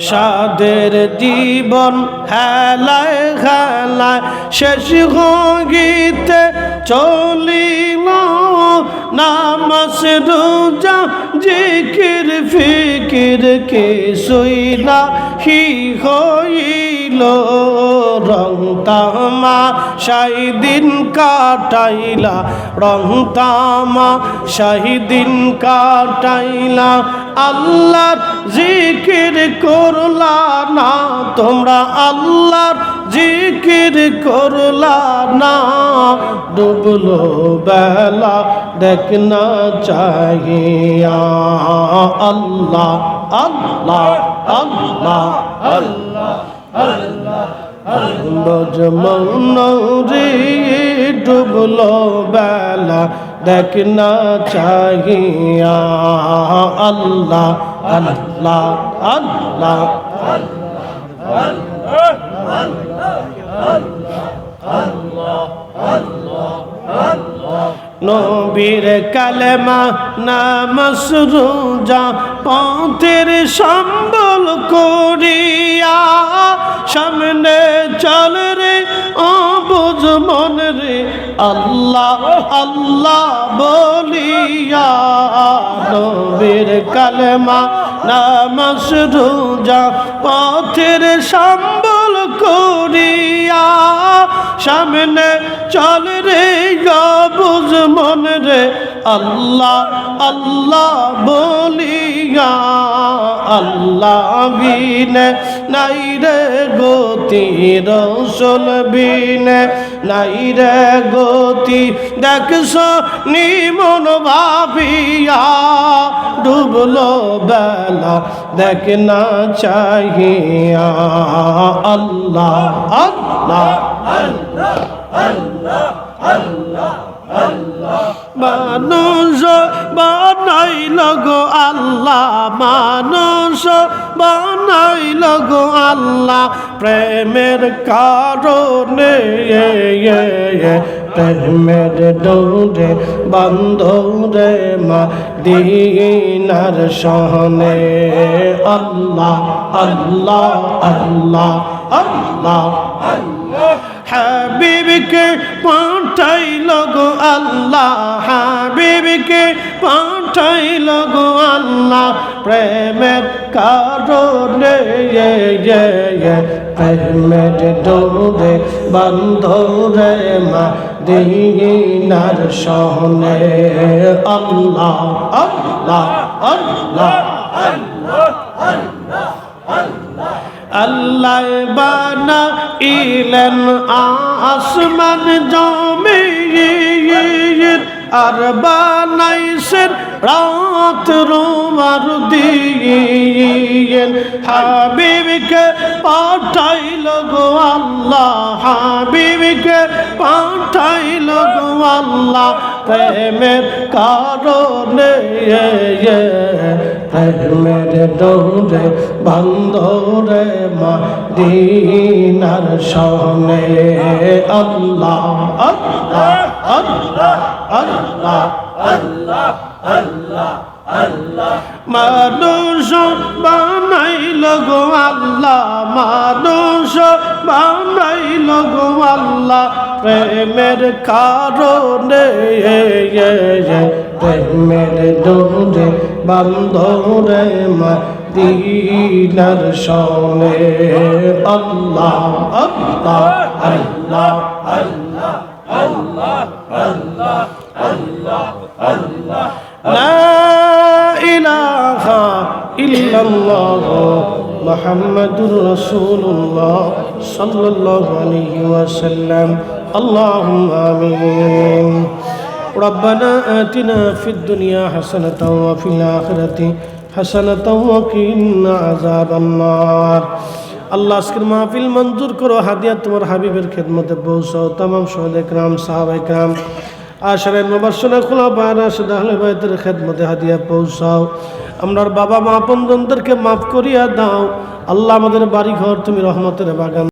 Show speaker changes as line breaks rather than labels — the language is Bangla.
সাদের জীবন হেলায় খেলায় শেষ গীতে চলিল। নামাস রোজা, জিকির, ফিকির কে শুইলা হি হইল। রং তামা শাহিদিন কাটাইলা। রং তামা শাহিদিন কাটাইলা। আল্লাহর জিকির করলা না, তোমরা আল্লাহর জিকির করলা না। ডুবলো বেলা দেখ না চাহিয়া। আল্লাহ আল্লাহ আল্লাহ বজমন রে ডুবলো বেলা দেখ না চাহিয়া। আল্লাহ আল্লাহ আল্লাহ। নবীর কালেমা নামাস রোজা, পথের সম্বল করিয়া। আল্লাহ আল্লাহ বলিয়া নবীর কালেমা নামাস রোজা পথের সম্বল করিয়া সামনে চল রে বুঝ মন রে। আল্লাহ আল্লাহ বলিয়া আল্লাহ বিনে নাই রে গতি রসল বিনে। নাই রে গতি দেখছ নিমন ভাবিয়া? ডুবলো বেলা দেখ না চাহিয়া। আল্লাহ আল্লাহ। মানুষ বানাইল গো আল্লাহ, মানুষ বানাইল গো আল্লাহ, প্রেমের কারণে প্রেমের দৌড়ে, বান্ধরে মা দিনার সহনে আল্লাহ আল্লাহ আল্লাহ আল্লাহ। হাবিবকে পাঠাইল গো আল্লাহ, হাবিবকে পাঠাইল গো আল্লাহ। প্রেমের কারণে প্রেমের দৌড়ে বান্ধরে মা দিনার সহনে আল্লাহ আল্লাহ আল্লাহ আল্লাহ। বানা ইলেন আসমান জমির, আর বানাইছেন রাত রোমার দিয়েন হাবিবকে পাঠাইল গো আল্লাহ, হাবিবকে পাঠাইল গো আল্লাহ। প্রেমের কারণে প্রেমের দৌড়ে বান্ধরে মা দিনার সনে আল্লাহ আল্লাহ আল্লাহ আল্লাহ আল্লাহ আল্লাহ। মানুষ বানাইল গো আল্লাহ, মানুষ হইল গো আল্লাহ, প্রেমের কারণে প্রেমের ডোরে বান্ধরে মা দিনার সনে আল্লাহ আল্লাহ আল্লাহ আল্লাহ আল্লাহ আল্লাহ আল্লাহ আল্লাহ। লা ইলাহা ইল্লাল্লাহ। الله محمد رسول الله صلى الله عليه وسلم اللهم آمين ربنا آتنا في الدنيا حسنة وفي الآخرة حسنة وقنا عذاب النار আল্লাহ আজকের মাহফিল মঞ্জুর করো হাদিয়া তোমার হাবিবের খেদমতে পৌঁছাও তাম শহীদ একরাম সাহাব একরাম আশারে নবাসনা খোলা বায়না শুধু আহলে বাইতের খেদমতে হাদিয়া পৌঁছাও। আমরা বাবা মা আপনজনদেরকে মাফ করিয়া দাও। আল্লাহ আমাদের বাড়ি ঘর তুমি রহমতের বাগান